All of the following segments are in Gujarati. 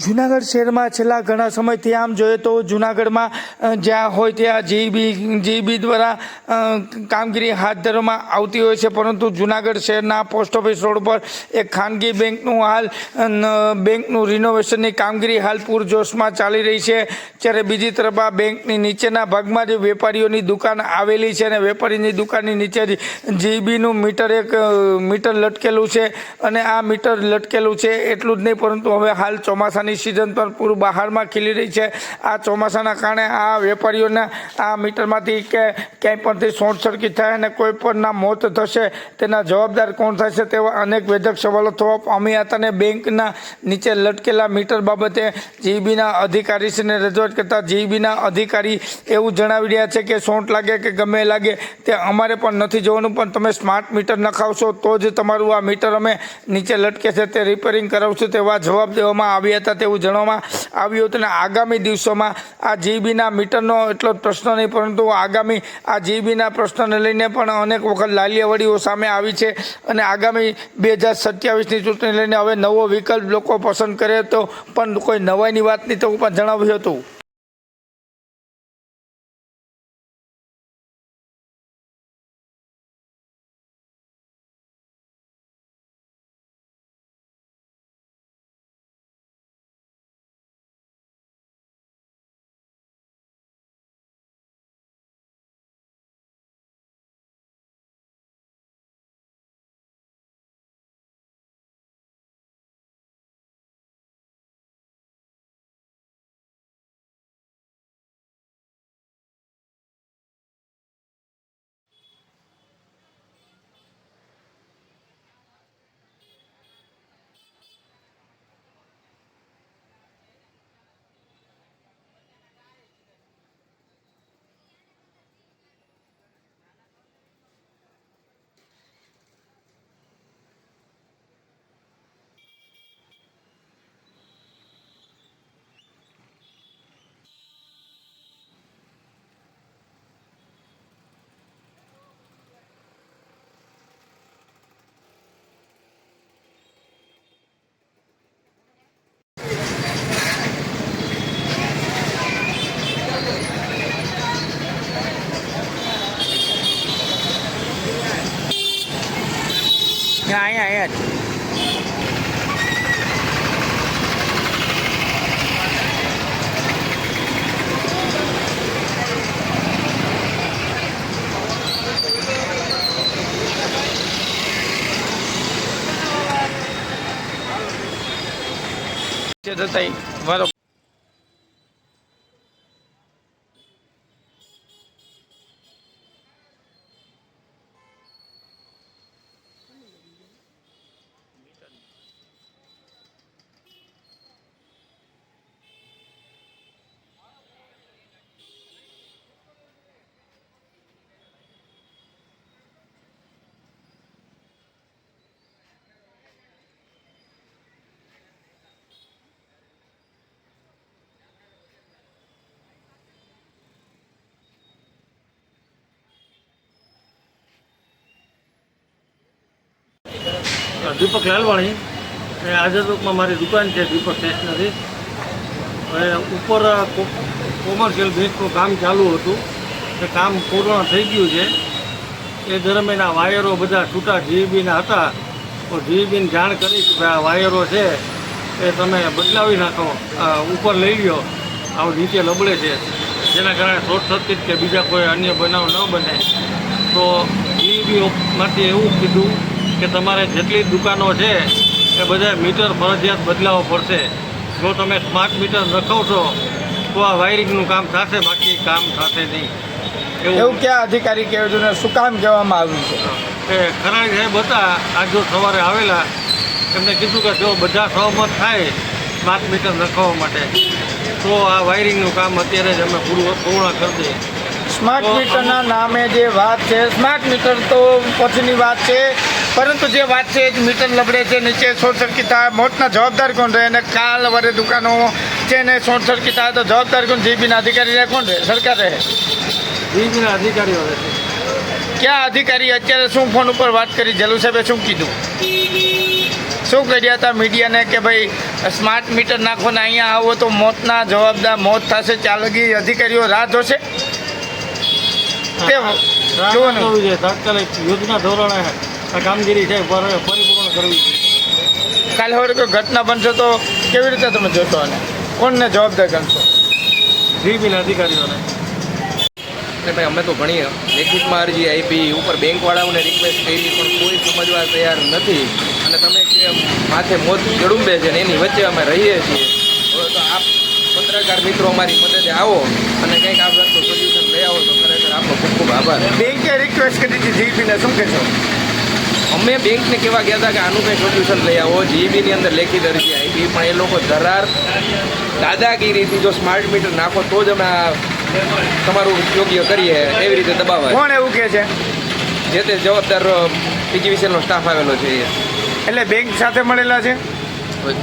જુનાગઢ શહેરમાં છેલ્લા ઘણા સમયથી આમ જોઈએ તો જુનાગઢમાં જ્યાં હોય ત્યાં જીબી જીબી દ્વારા કામગીરી હાથ ધરવામાં આવતી હોય છે. પરંતુ જુનાગઢ શહેરના પોસ્ટ ઓફિસ રોડ પર એક ખાનગી બેંકનું હાલ બેંકનું રિનોવેશનની કામગીરી હાલ પૂરજોશમાં ચાલી રહી છે. જ્યારે બીજી તરફ આ બેંકની નીચેના ભાગમાં જે વેપારીઓની દુકાન આવેલી છે અને વેપારીની દુકાનની નીચે જ જીબીનું મીટર એક મીટર લટકેલું છે અને આ મીટર લટકેલું છે એટલું જ નહીં, પરંતુ હવે હાલ ચોમાસાની સિઝન પર પૂરું બહારમાં ખીલી રહી છે. આ ચોમાસાના કારણે આ વેપારીઓના આ મીટરમાંથી કે ક્યાંય પણથી શોર્ટ સર્કિટ થાય અને કોઈ પણના મોત થશે, તેના જવાબદાર કોણ થશે તેવા અનેક વેધક સવાલો થવા પામ્યા હતા અને બેંકના નીચે લટકેલા મીટર બાબતે જીબીના અધિકારીશ્રીને રજૂઆત કરતા જીબીના અધિકારી એવું જણાવી રહ્યા છે કે શોર્ટ લાગે કે ગમે લાગે તે અમારે પણ નથી જોવાનું, પણ તમે સ્માર્ટ મીટર નખાવશો તો જ તમારું આ મીટર અમે નીચે લટકે છે, તે રિપેરિંગ કરાવશું તેવા જવાબ દેવામાં આવ્યા હતા તેવું જણાવવામાં આવ્યું હતું અને આગામી દિવસોમાં આ જીબીના મીટરનો એટલો પ્રશ્ન નહીં, પરંતુ આગામી આ જીબીના પ્રશ્નને લઈને પણ અનેક વખત લાલિયાવડીઓ સામે આવી છે અને આગામી બે હજાર સત્યાવીસની ચૂંટણી લઈને હવે નવો વિકલ્પ લોકો પસંદ કરે તો પણ કોઈ નવાઈની વાત નહીં તેવું પણ જણાવ્યું હતું અહીંયા અહીંયા જ થતા મારો દીપક લાલવાણી. અને આઝાદોકમાં મારી દુકાન છે, દીપક સ્ટેશનરી હવે ઉપર કોમર્શિયલ બેંકનું કામ ચાલુ હતું. એ કામ પૂર્ણ થઈ ગયું છે. એ દરમિયાન આ વાયરો બધા છૂટા જીબીના હતા. તો જીબીને જાણ કરી કે આ વાયરો છે, એ તમે બદલાવી નાખો. ઉપર લઈ લ્યો. આવું નીચે લબડે છે. જેના કારણે શોર્ટ સર્કિટ કે બીજા કોઈ અન્ય બનાવ ન બને. તો જીબી માંથી એવું કીધું કે તમારે જેટલી દુકાનો છે એ બધા મીટર ફરજિયાત બદલાવવો પડશે. જો તમે સ્માર્ટ મીટર નખાવશો તો આ વાયરિંગનું કામ થશે બાકી કામ થશે નહીં. એવું. ક્યાં અધિકારી કહેવું ને શું કામ કહેવામાં આવ્યું છે? કે ખરાડી સાહેબ હતા આજ જો સવારે આવેલા એમને કીધું કે જો બધા સહમત થાય સ્માર્ટ મીટર નખાવવા માટે તો આ વાયરિંગનું કામ અત્યારે જ અમે પૂરું પૂર્ણ કરી દઈએ. સ્માર્ટ મીટરના નામે જે વાત છે સ્માર્ટ મીટર તો પછીની વાત છે પરંતુ જે વાત છે એ જ મીટર લબડે છે. નીચે શોર્ટ સર્કિટ થાય મોટના જવાબદાર કોણ રહે અને કાલ વરે દુકાનો છે ને શોર્ટ સર્કિટ થાય તો જવાબદાર કોણ? જીબીના અધિકારી રહે કોણ રહે? સરકાર રહે. જીબીના અધિકારીઓ રહેશે ક્યાં અધિકારી? અત્યારે શું ફોન ઉપર વાત કરી? જલુ સાહેબે શું કીધું? શું કર્યા હતા મીડિયાને કે ભાઈ સ્માર્ટ મીટર નાખો ને અહીંયા આવો તો મોતના જવાબદાર મોત થશે ચાલગી અધિકારીઓ રાહ જોશે? તે જોવાનું. યોજના ધોરણે આ કામગીરી છે પર- પરિપૂર્ણ કરવી છે. કાલે હવે કોઈ ઘટના બનશે તો કેવી રીતે તમે જોશો અને કોણને જવાબદાર ગણશો? જીબીના અધિકારીઓને. એટલે ભાઈ અમે તો ઘણી લેખિતમાં અરજી આપી ઉપર બેંકવાળાઓને રિક્વેસ્ટ કરી પણ કોઈ સમજવા તૈયાર નથી. અને તમે જે માથે મોત જડુંબે છે ને એની વચ્ચે અમે રહીએ છીએ. હવે તો આપ પત્રકાર મિત્રો અમારી મદદે આવો અને કંઈક આ વસ્તુ સોલ્યુશન લઈ આવો તો ખરેખર આપનો ખૂબ ખૂબ આભાર. બેંકે રિક્વેસ્ટ કરી હતી જીપીને શું કહેશો? અમે બેંકને કહેવા ગયા હતા કે આનું કંઈ સોલ્યુશન લઈ આવો. જીબીની અંદર લેખિત અરજી આપી પણ એ લોકો ધરાર દાદાગીરીથી જો સ્માર્ટ મીટર નાખો તો જ અમે તમારું યોગ્ય કરીએ એવી રીતે દબાવાય કોણ એવું કહે છે? જે તે જવાબદાર પીજીવીસીએલનો સ્ટાફ આવેલો છે એટલે બેંક સાથે મળેલા છે?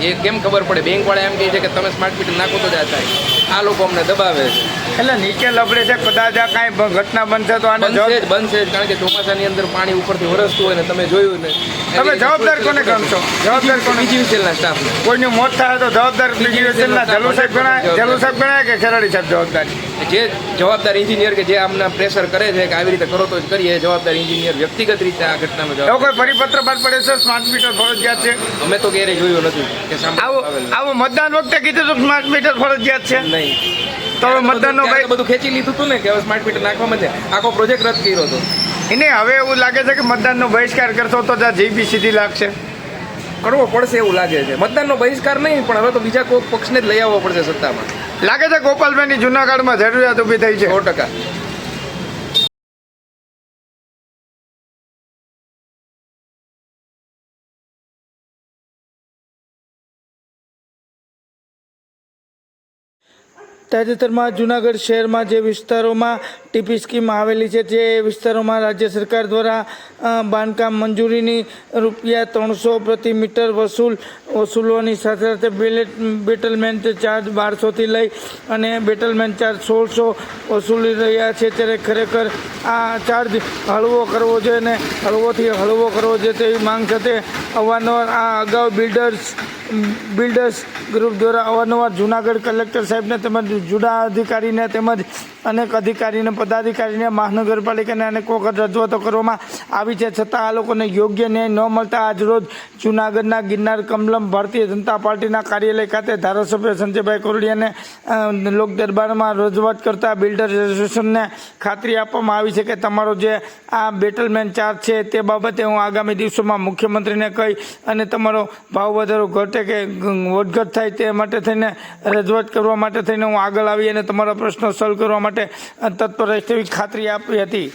એ કેમ ખબર પડે? બેંકવાળા એમ કહે છે કે તમે સ્માર્ટ મીટર નાખો તો જ આ થાય. આ લોકો અમને દબાવે છે. એટલે નીચે લબડે છે કદાચ આ કાંઈ ઘટના બનશે તો આને બનશે જ બનશે જ. કારણ કે ચોમાસાની અંદર પાણી ઉપરથી વરસતું હોય ને તમે જોયું ને. તમે જવાબદાર કોને ગણશો? જવાબદાર કોને? બીજી વિસેલના સ્ટાફ કોઈનું મોત થાય તો જવાબદાર પીજીવીસીએલના જલુ સાહેબ ગણાય જલુ સાહેબ ગણાય કે ખેરાડી સાહેબ જવાબદાર? જે જવાબદાર એન્જિનિયર કે જે આમના પ્રેશર કરે છે કે આવી રીતે કરો તો જ કરીએ જવાબદાર એન્જિનિયર વ્યક્તિગત રીતે આ ઘટનામાં જવાબ કોઈ પરિપત્ર બાદ પડે છે? સ્માર્ટ મીટર ફરજિયાત છે? અમે તો ક્યારેય જોયું નથી કે આવું આવું મતદાન વખતે કીધું હતું સ્માર્ટ મીટર ફરજિયાત છે? નહીં. તો હવે મતદાનનો ભાઈ બધું ખેંચી લીધું હતું ને કે હવે સ્માર્ટ મીટર નાખવામાં છે. આખો પ્રોજેક્ટ રદ કર્યો હતો એને હવે એવું લાગે છે કે મતદાનનો બહિષ્કાર કરશો તો જ્યાં જીબી સીધી લાગશે. કરવો પડશે એવું લાગે છે. મતદાનનો બહિષ્કાર નહીં પણ હવે તો બીજા કોઈ પક્ષને જ લઈ આવવો પડશે સત્તામાં. લાગે છે ગોપાલભાઈની જૂનાગઢમાં જરૂરિયાત ઊભી થઈ છે? સો ટકા. તાજેતરમાં જૂનાગઢ શહેરમાં જે વિસ્તારોમાં ટીપી સ્કીમ આવેલી છે તે વિસ્તારોમાં રાજ્ય સરકાર દ્વારા બાંધકામ મંજૂરીની રૂપિયા ત્રણસો પ્રતિ મીટર વસૂલ, વસૂલવાની સાથે સાથે બેલેટ, બેટલમેન્ટ ચાર્જ બારસોથી લઈ અને બેટલમેન્ટ ચાર્જ સોળસો વસૂલી રહ્યા છે. ત્યારે ખરેખર આ ચાર્જ હળવો કરવો જોઈએ અને હળવોથી હળવો કરવો જોઈએ તેવી માંગ સાથે અવારનવાર આ અગાઉ બિલ્ડર્સ બિલ્ડર્સ ગ્રુપ દ્વારા અવારનવાર જૂનાગઢ કલેક્ટર સાહેબને તેમજ જુડા અધિકારીને તેમજ અનેક અધિકારીને પદાધિકારીને મહાનગરપાલિકાને અનેક વખત રજૂઆતો કરવામાં આવી છે. છતાં આ લોકોને યોગ્ય ન્યાય ન મળતા આજરોજ જૂનાગઢના ગિરનાર કમલમ ભારતીય જનતા પાર્ટીના કાર્યાલય ખાતે ધારાસભ્ય સંજયભાઈ કોરડિયાને લોકદરબારમાં લોક દરબારમાં રજૂઆત કરતા બિલ્ડર એસોસિએશનને ખાતરી આપવામાં આવી છે કે તમારો જે આ બેટલમેન ચાર્જ છે તે બાબતે હું આગામી દિવસોમાં મુખ્યમંત્રીને કહી અને તમારો ભાવ વધારો ઘટે કે વધઘટ થાય તે માટે થઈને રજૂઆત કરવા માટે થઈને હું આગળ આવી અને તમારા પ્રશ્નો સોલ્વ કરવા માટે અ, તત્પર રહેશે તેવી ખાતરી આપી હતી.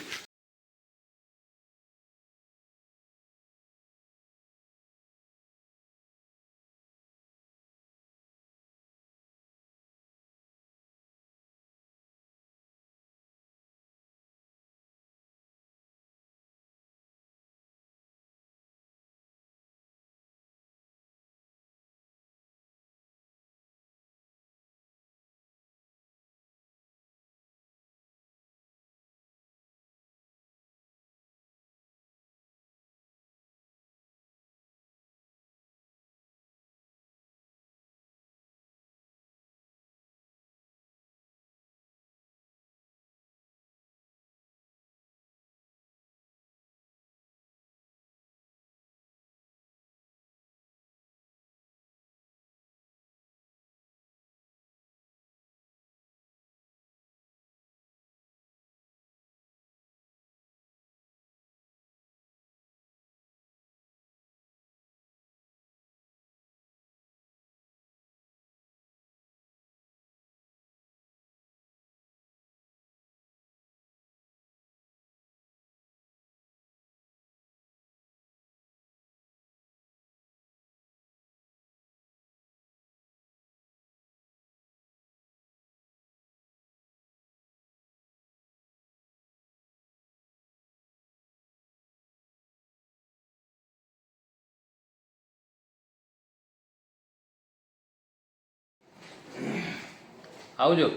આવજો.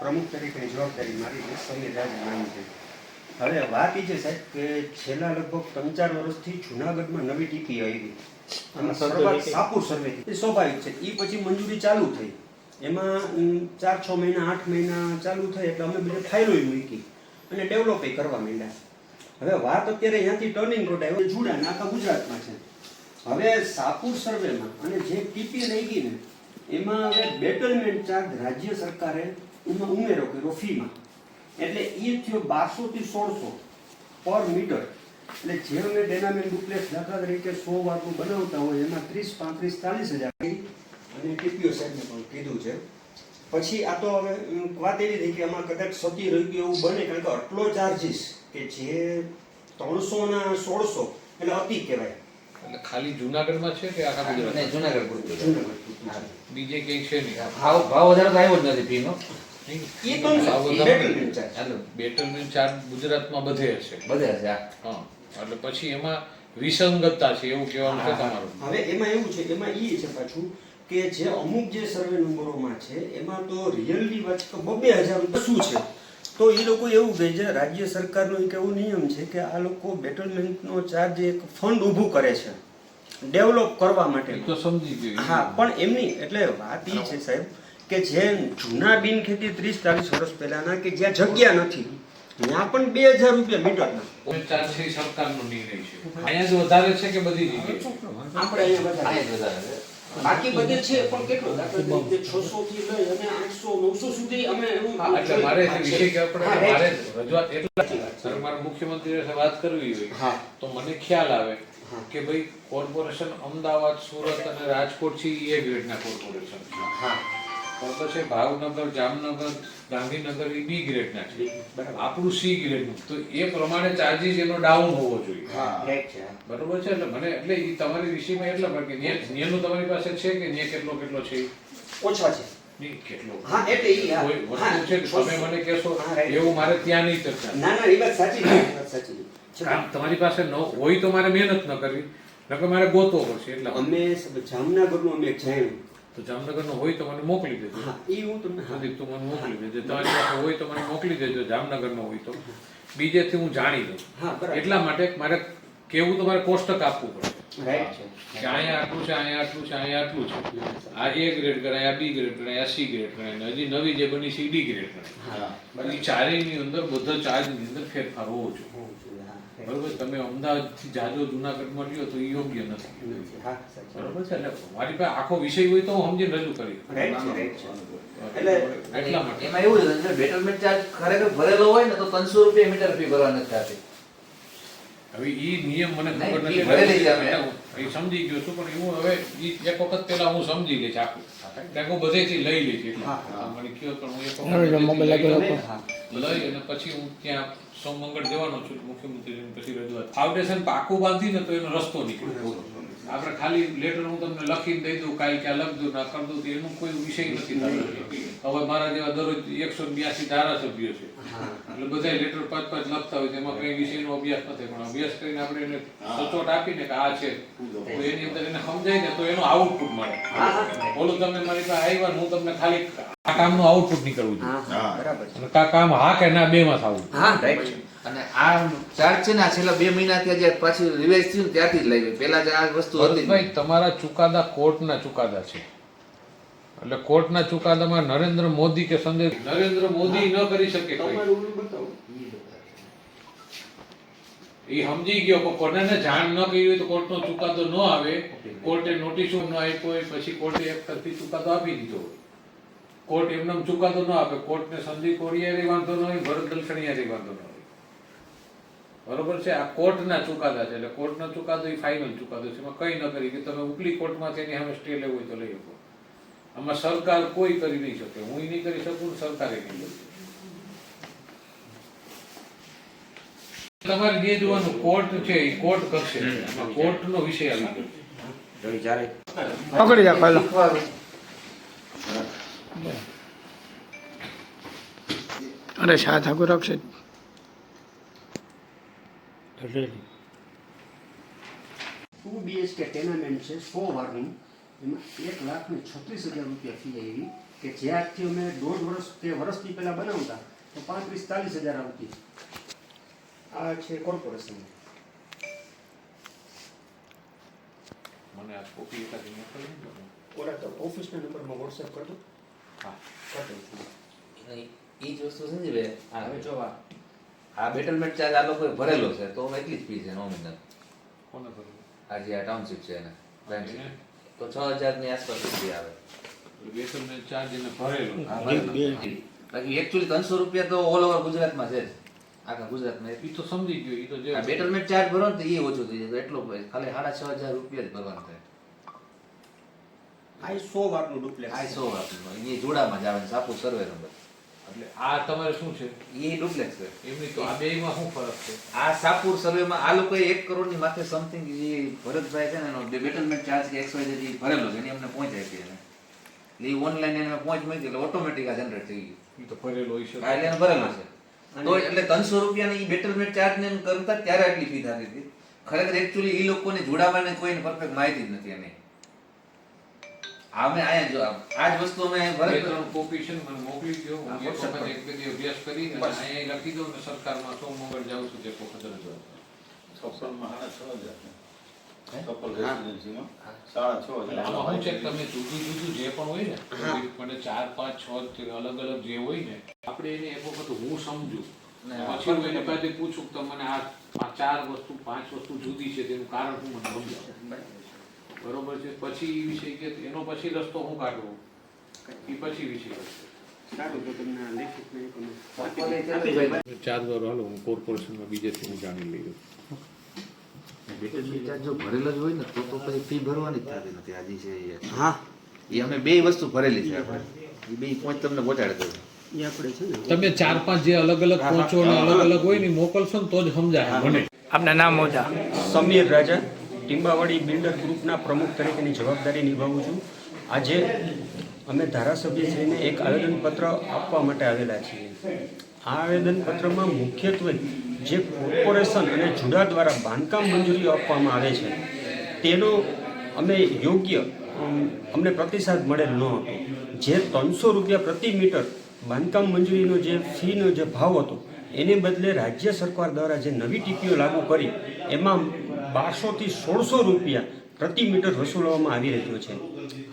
પ્રમુખ તરીકેની જવાબદારી મારી રાજ નામ છે. હવે વાત એ છે સાહેબ કે છેલ્લા લગભગ ત્રણ ચાર વર્ષથી જુનાગઢમાં નવી ટીપી આવી. સાપુર સર્વેથી એ સ્વાભાવિક છે. એ પછી મંજૂરી ચાલુ થઈ. એમાં ચાર છ મહિના આઠ મહિના ચાલુ થઈ એટલે અમે બધી ફાઇલો મૂકી અને ડેવલપ કરવા માંડ્યા. હવે વાત અત્યારે અહીંયાથી ટર્નિંગ રોડ આવ્યો. જુડા ને આખા ગુજરાતમાં છે. હવે સાપુર સર્વેમાં અને જે ટીપી રહી ગઈ ને, એમાં હવે બેટલમેન્ટ ચાર્જ રાજ્ય સરકારે એમાં ઉમેરો કર્યો ફીમાં એટલે એ થયો બારસો થી સોળસો પર મીટર એટલે જે અમે ડેનામેન્ટ ડુપ્લેક્સ દાખલા તરીકે સો વારનું બનાવતા હોય, એમાં ત્રીસ, પાંત્રીસ, ચાલીસ હજાર અને ટીપીઓ સાહેબને પણ કીધું છે. પછી આ તો હવે વાત એવી થઈ કે આમાં કદાચ સતી રહી એવું બને, કારણ કે આટલો ચાર્જીસ કે જે ત્રણસો ના સોળસો એટલે અતિ કહેવાય. એટલે ખાલી જુનાગઢમાં છે કે આખા ગુજરાત જુનાગઢ પૂરતું છે. જૂનાગઢ. બીજે ક્યાંય છે નહીં? ભાવ ભાવ વધારે તો આવ્યો જ નથી ફીનો ચાર્જ ગુજરાતમાં બધે હશે. બધે હશે હા. એટલે પછી એમાં વિસંગતતા છે એવું કહેવાનું છે તમારું. હવે એમાં એવું છે એમાં એ છે પાછું કે જે અમુક જે સર્વે નંબરોમાં છે એમાં તો રિયલની વાત તો બબે હજાર શું છે? તો એ લોકો એવું કહે છે રાજ્ય સરકારનો એક એવો નિયમ છે કે આ લોકો બેટલમેન્ટનો ચાર્જ એક ફંડ ઊભું કરે છે ડેવલપ કરવા માટે તો સમજી ગયું. હા પણ એમની એટલે વાત એ છે સાહેબ કે જે જૂના બિન ખેતી ત્રીસ ચાલીસ વર્ષ પહેલાના કે જ્યાં જગ્યા નથી ત્યાં પણ બે હજાર રૂપિયા મીટરના ચાર્જ સરકારનો નિર્ણય છે. અહીંયા જ વધારે છે કે બધી જગ્યાએ? આપણે અહીંયા વધારે છે. બાકી બધે છે પણ કેટલું દાખલા તરીકે 600 થી લઈ અને 800 900 સુધી અમે એવું એટલે મારે વિષય કે આપણે મારે રજૂઆત એટલા સર મારે મુખ્યમંત્રી સાથે વાત કરવી હોય હા. તો મને ખ્યાલ આવે કે ભાઈ કોર્પોરેશન અમદાવાદ સુરત અને રાજકોટ છે એ ગ્રેડના કોર્પોરેશન હા. બરોબર છે ભાવનગર જામનગર ગાંધીનગર એ બી ગ્રેડના છે. આપણું સી ગ્રેડનું તો એ પ્રમાણે ચાર્જીસ એનો ડાઉન હોવો જોઈએ. હા. બરોબર છે? એટલે મને એટલે એ તમારી વિષયમાં એટલા પણ કે ન્યા- ન્યાનું તમારી પાસે છે કે ન્યા કેટલો કેટલો છે? ઓછા છે. હા એટલે ઈ હા. કોઈ વસ્તુ છે તમે મને કહેશો એવું મારે ત્યાં નહીં ચર્ચા. ના ના એ વાત સાચી સાચી આમ તમારી પાસે ન હોય તો મારે મહેનત ન કરવી નકર મારે ગોતવો પડશે એટલે અમે જામનગરનું અમે જાણ્યું. તો જામનગરનો હોય તો મને મોકલી દેજો. એ હું તમને સંદીપ તું મને મોકલી દેજો. તમારી પાસે હોય તો મને મોકલી દેજો જામનગરનો હોય તો. બીજેથી હું જાણી લઉં. એટલા માટે મારે કેવું તો મારે કોષ્ટક આપવું પડે. રાઈટ છે. કે અહીંયા આટલું છે અહીંયા આટલું છે અહીંયા આટલું છે. આ એ ગ્રેડ ગણાય આ બી ગ્રેડ ગણાય આ સી ગ્રેડ અને હજી નવી જે બની છે ડી ગ્રેડ એ ચારેયની અંદર બધા ચાર્જની અંદર ફેરફાર હોવો જોઈએ હોવું જોઈએ, હા right. બરોબર? તમે અમદાવાદથી જાજો જુનાગઢમાં લ્યો તો એ યોગ્ય નથી. બરોબર છે? એટલે મારી પાસે આખો વિષય હોય તો હું સમજીને રજૂ કરી એટલે માટે. એમાં એવું છે બેટલમેન્ટ ચાર્જ ખરેખર ભરેલો હોય ને તો ત્રણસો રૂપિયા મીટર ફી ભરવા નથી થતી હવે ઈ નિયમ મને ખબર નથી. છે એ સમજી ગયો છું પણ હું હવે ઈ એક વખત પેલા હું સમજી લઈશ આખું. ત્યાં કે હું બધેથી લઈ લઈશ એટલે હા, હા. મને કયો પણ હું એક વખત લઈ અને પછી હું ત્યાં સોમ મંગળ જવાનો છું મુખ્યમંત્રી પછી રજૂઆત. ફાઉન્ડેશન પાકું બાંધીને તો એનો રસ્તો નીકળે આપણે ખાલી લેટર હું તમને લખીને દઈ દઉં કાંઈ ક્યાં લખ દઉં ના કર દઉં એનું કોઈ વિષય નથી થતો હવે મારા જેવા દરરોજ એકસો બ્યાસી ધારાસભ્યો છે. એટલે બધા લેટર પાંચ પાંચ લખતા હોય તેમાં કઈ વિષયનો અભ્યાસ નથી. પણ અભ્યાસ કરીને આપણે એને સચોટ આપીને કે આ છે. તો એની અંદર એને સમજાય ને તો એનું આઉટપુટ મળે. બોલું તમે મારી પાસે આવ્યા હું તમને ખાલી આ કામનું આઉટપુટ નીકળવું બરાબર છે. કા કામ હા કે ના બે માં થવું. હા રાઈટ છે. અને આ ચાર્જ છે ને છેલ્લા બે મહિનાથી જે પાછી રિવાઇઝ થયું ને ત્યારથી જ લઈ ગઈ પહેલા જે આ વસ્તુ હતી ભાઈ તમારા ચુકાદા કોર્ટના ચુકાદા છે. એટલે કોર્ટના ચુકાદામાં નરેન્દ્ર મોદી કે સંજય નરેન્દ્ર મોદી ન કરી શકે એ સમજી ગયો કે કોને જાણ ન કરી હોય તો કોર્ટનો ચુકાદો ન આવે. કોર્ટે નોટિસો ન આપ્યો હોય પછી કોર્ટે એક તરફી ચુકાદો આપી દીધો કોર્ટ એમને ચુકાદો ન આપે. કોર્ટને સંદીપ કોડિયારી વાંધો ન હોય ભરત દલખણીયા વાંધો ન હોય. બરોબર છે? આ કોર્ટના ચુકાદા છે. એટલે કોર્ટનો ચુકાદો એ ફાઇનલ ચુકાદો છે. એમાં કંઈ ન કરી કે તમે ઉપલી કોર્ટમાં તેની સામે સ્ટે લેવું હોય તો લઈ શકો. આમાં સરકાર કોઈ કરી નહીં શકે. હું નહીં કરી શકું સરકારે નહીં કરી શકે. તમારે જે જોવાનું. કોર્ટ છે એ કોર્ટ કરશે. કોર્ટનો વિષય આવી ગયો. પકડી જા પહેલા. અરે શા ઠાકુર રાખશે ટુ બીએચકે ટેનામેન્ટ છે સો વારનું. એમાં એક લાખ ને છત્રીસ હજાર રૂપિયા ફી આવી. કે જે આજથી અમે દોઢ વર્ષ કે વર્ષથી પહેલાં બનાવતા તો પાંત્રીસ ચાલીસ હજાર આવતી આ છે કોર્પોરેશન મને આ કોપી એકાદી મોકલી ઓલા તો ઓફિસના નંબરમાં વોટ્સએપ કરતો હા કરતો છું. એ જ વસ્તુ છે ને ભાઈ હવે જો આ બેટલમેન્ટ ચાર્જ આ લોકોએ ભરેલો છે તો એટલી જ ફી છે નોમિનલ આ જે આ ટાઉનશીપ છે એને બેંક તો છ હજારની આસપાસ ફી આવે. વેતનને ચાર્જ એને ભરેલો. બાકી એકચ્યુઅલી ત્રણસો રૂપિયા તો ઓલ ઓવર ગુજરાતમાં છે આખા ગુજરાતમાં એ તો સમજી ગયો એ તો જે બેટલમેન્ટ ચાર્જ ભરો ને તો એ ઓછો થઈ જાય એટલો ભાઈ ખાલી સાડા છ હજાર રૂપિયા જ ભરવાનું થાય. આ એ સો વારનું ડુપ્લેક્સ આ સો વાપરવાનું એ જોડામાં જ આવે સાપુ સર્વે નંબર એટલે આ તમારે શું છે? એ ડુપ્લેક્સ છે. એમની તો આ બેમાં શું ફરક છે? આ સાપુર સર્વેમાં આ લોકોએ એક કરોડની માથે સમથિંગ જે ભરતભાઈ છે ને એનો બેટલમેન્ટ ચાર્જ કે એક્સ વાય જે ભરેલો છે એની અમને પહોંચ આપી એને એ ઓનલાઈન એને પહોંચ મળી એટલે ઓટોમેટિક આ જનરેટ થઈ ગયું. એ તો ભરેલો છે એટલે એને ભરેલો છે. તો એટલે ત્રણસો રૂપિયાની ઈ બેટલમેન્ટ ચાર્જ ને એમ કરતા ત્યારે આટલી ફી થતી હતી. ખરેખર એકચ્યુઅલી ઈ લોકોને જોડાવાને કોઈને પરફેક્ટ માહિતી જ નથી એની. અમે આયા જો આ જ વસ્તુ અમે ભરત ત્રણ કોપી છે મને મોકલી દો હું એક વખત એક બે દી અભ્યાસ કરી અને અહીંયા લખી દઉં ને સરકારમાં સો મંગળ જાઉં છું તે વખત રજૂઆત સફળમાં મહાન છ હજાર સફળ રેસિડેન્સીમાં સાડા છ હજાર. આમાં શું છે તમે જુદું જુદું જે પણ હોય ને મને ચાર પાંચ છ અલગ અલગ જે હોય ને આપણે એને એક વખત હું સમજુ. પછી હું. એની પાસે પૂછું કે મને આ આ ચાર વસ્તુ પાંચ વસ્તુ જુદી છે તેનું કારણ હું મને સમજાવો. બરોબર છે. પછી એ વિષય કે એનો પછી રસ્તો હું કાઢવો? એ પછી વિષય ચાર વાર હાલો હું કોર્પોરેશનમાં બીજેથી હું જાણી લઈ રહ્યો જો ભરેલો જ હોય ને તો તો પછી ફી ભરવાની જ થતી નથી. આજી છે હા. એ અમે બે વસ્તુ ભરેલી છે આપણે. એ બે પોઈન્ટ તમને પહોંચાડી દઉં તમે ચાર પાંચ જે અલગ અલગ પહોંચો અલગ અલગ હોય ને મોકલશો ને તો જ સમજાય મને. આપના નામ મોજા. સમીર રાજા. ટીંબાવાડી બિલ્ડર ગ્રુપના પ્રમુખ તરીકેની જવાબદારી નિભાવું છું. આજે અમે ધારાસભ્યશ્રીને એક આવેદનપત્ર આપવા માટે આવેલા છીએ. આ આવેદનપત્રમાં મુખ્યત્વે જે કોર્પોરેશન અને જુડા દ્વારા બાંધકામ મંજૂરીઓ આપવામાં આવે છે, તેનો અમે યોગ્ય અમને પ્રતિસાદ મળેલ ન હતો. જે ત્રણસો રૂપિયા પ્રતિ મીટર બાંધકામ મંજૂરીનો જે ફીનો જે ભાવ હતો, એને બદલે રાજ્ય સરકાર દ્વારા જે નવી ટીપીઓ લાગુ કરી, એમાં બારસોથી સોળસો રૂપિયા પ્રતિ મીટર વસૂલવામાં આવી રહ્યો છે.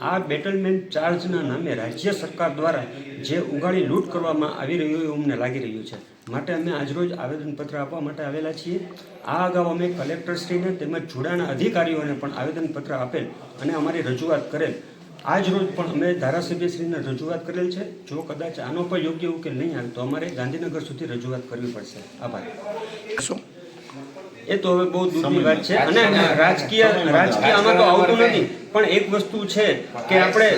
આ બેટલમેન્ટ ચાર્જના નામે રાજ્ય સરકાર દ્વારા જે ઉગાડી લૂંટ કરવામાં આવી રહ્યું એવું અમને લાગી રહ્યું છે. માટે અમે આજરોજ આવેદનપત્ર આપવા માટે આવેલા છીએ. આ અગાઉ અમે કલેક્ટરશ્રીને તેમજ જોડાણ અધિકારીઓને પણ આવેદનપત્ર આપેલ અને અમારી રજૂઆત કરેલ. આજ રોજ પણ અમે ધારાસભ્યશ્રીને રજૂઆત કરેલ છે. જો કદાચ આનો પણ યોગ્ય ઉકેલ નહીં આવે તો અમારે ગાંધીનગર સુધી રજૂઆત કરવી પડશે. આભાર. એ તો હવે બહુ દૂરની વાત છે. અને રાજકીય રાજકીય આમાં તો આવતું નથી. પણ એક વસ્તુ છે કે આપણે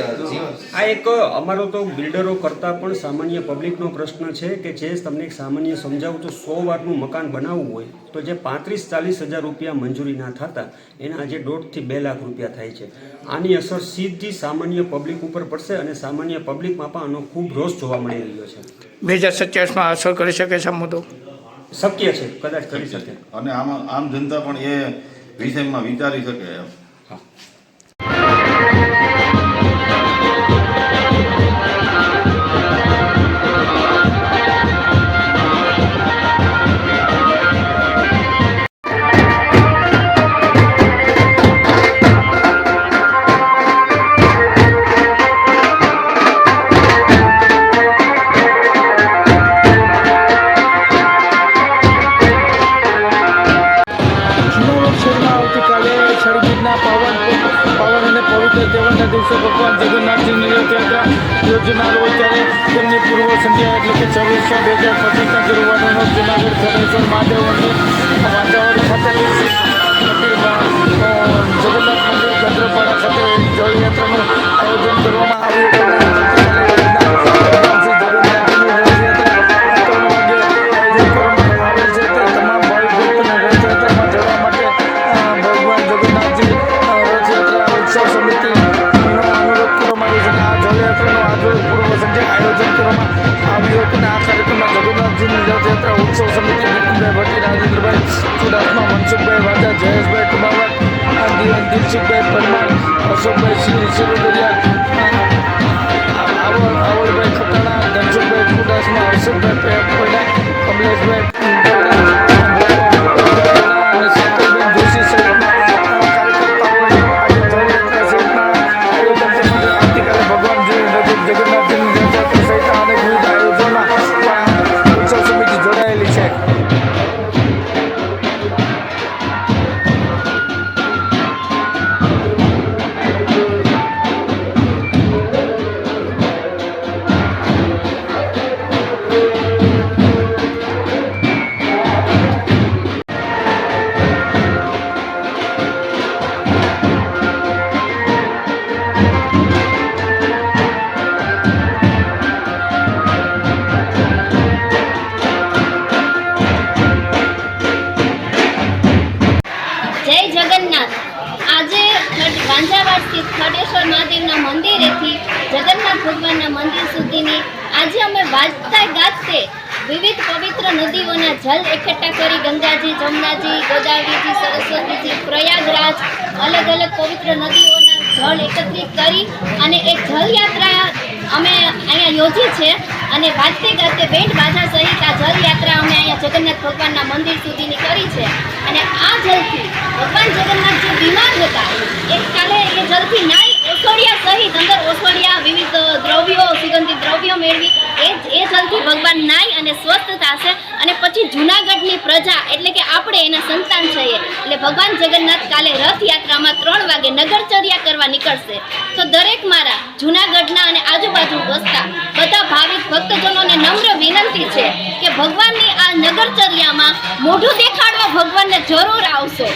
આ એક અમારો તો બિલ્ડરો કરતાં પણ સામાન્ય પબ્લિકનો પ્રશ્ન છે કે જે તમને એક સામાન્ય સમજાવું તો સો વારનું મકાન બનાવવું હોય તો જે પાંત્રીસ ચાલીસ હજાર રૂપિયા મંજૂરી ના થતા એના આજે દોઢથી બે લાખ રૂપિયા થાય છે. આની અસર સીધી સામાન્ય પબ્લિક ઉપર પડશે અને સામાન્ય પબ્લિકમાં પણ આનો ખૂબ રોષ જોવા મળી રહ્યો છે. બે હજાર સત્યાવીસમાં અસર કરી શકે છે મુદ્દો શક્ય છે કદાચ કરી શકે. અને આમાં આમ જનતા પણ એ વિષયમાં વિચારી શકે એમ. દિવસે ભગવાન જગન્નાથજીની રથયાત્રા યોજનાર હોય ત્યારે તેમની પૂર્વ સંધ્યા એટલે કે છવ્વીસ છ બે હજાર પચીસના ગુરુવારનો જૂનાગઢ ધનેશ્વર મહાદેવ અને વાતાવરણ ખાતે જગન્નાથ મંદિર ચંદ્રપાડા ખાતે જળયાત્રાનું આયોજન કરવામાં આવ્યું હતું. મનસુખભાઈ વાજા જયેશભાઈ કુમાવત દિલસુખભાઈ પરમાર અશોકભાઈ સિંહ અમે અહીંયા યોજી છે અને વાજતે ગાજતે બેન્ડ બાજા સહિત આ જલયાત્રા અમે અહીંયા જગન્નાથ ભગવાનના મંદિર સુધીની કરી છે. અને આ જલથી ભગવાન જગન્નાથ જે બીમાર હતા. એ કાલે એ જલથી નાઈ ઓસોડિયા સહિત અંદર ઓસોડિયા વિવિધ દ્રવ્યો, સુગંધિત દ્રવ્યો મેળવી. એ એ જલથી ભગવાન નાય અને સ્વસ્થ થશે અને પછી જૂનાગઢની પ્રજા એટલે કે આપણે એના સંતાન છીએ. એટલે ભગવાન જગન્નાથ કાલે રથયાત્રામાં ત્રણ વાગે નગરચર્યા કરવા નીકળશે. તો દરેક મારા જૂનાગઢના અને આજુબાજુ વસતા બધા ભાવિક ભક્તજનોને નમ્ર વિનંતી છે કે ભગવાનની આ નગરચર્યામાં મોઢું દેખાડવા ભગવાનને જરૂર આવશો.